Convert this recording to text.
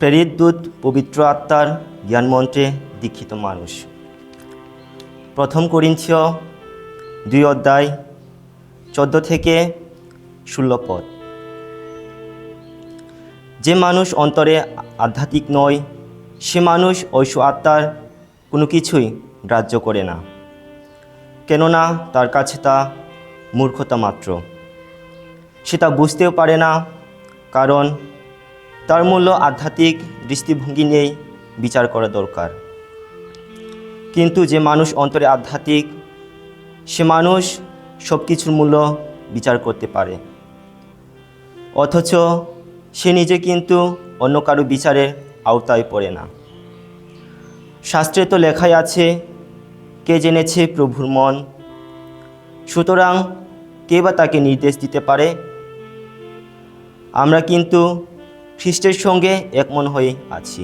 প্রেরিত দূত, পবিত্র আত্মার জ্ঞানমন্ত্রে দীক্ষিত মানুষ। প্রথম করিন্থীয় দুই অধ্যায়, চোদ্দ থেকে ষোলো পদ। যে মানুষ অন্তরে আধ্যাত্মিক নয়, সে মানুষ ঐশ্ব আত্মার কোনো কিছুই গ্রাহ্য করে না। কেননা তার কাছে তা মূর্খতা মাত্র। সে তা বুঝতেও পারে না, কারণ তার মূল্য আধ্যাত্মিক দৃষ্টিভঙ্গি নেই বিচার করা দরকার। কিন্তু যে মানুষ অন্তরে আধ্যাত্মিক, সে মানুষ সব কিছুর মূল্য বিচার করতে পারে। অথচ সে নিজে কিন্তু অন্য কারও বিচারের আওতায় পড়ে না। শাস্ত্রে তো লেখাই আছে, কে জেনেছে প্রভুর মন? সুতরাং কে বা তাকে নির্দেশ দিতে পারে? আমরা কিন্তু খ্রিস্টের সঙ্গে একমন হয়ে আছি।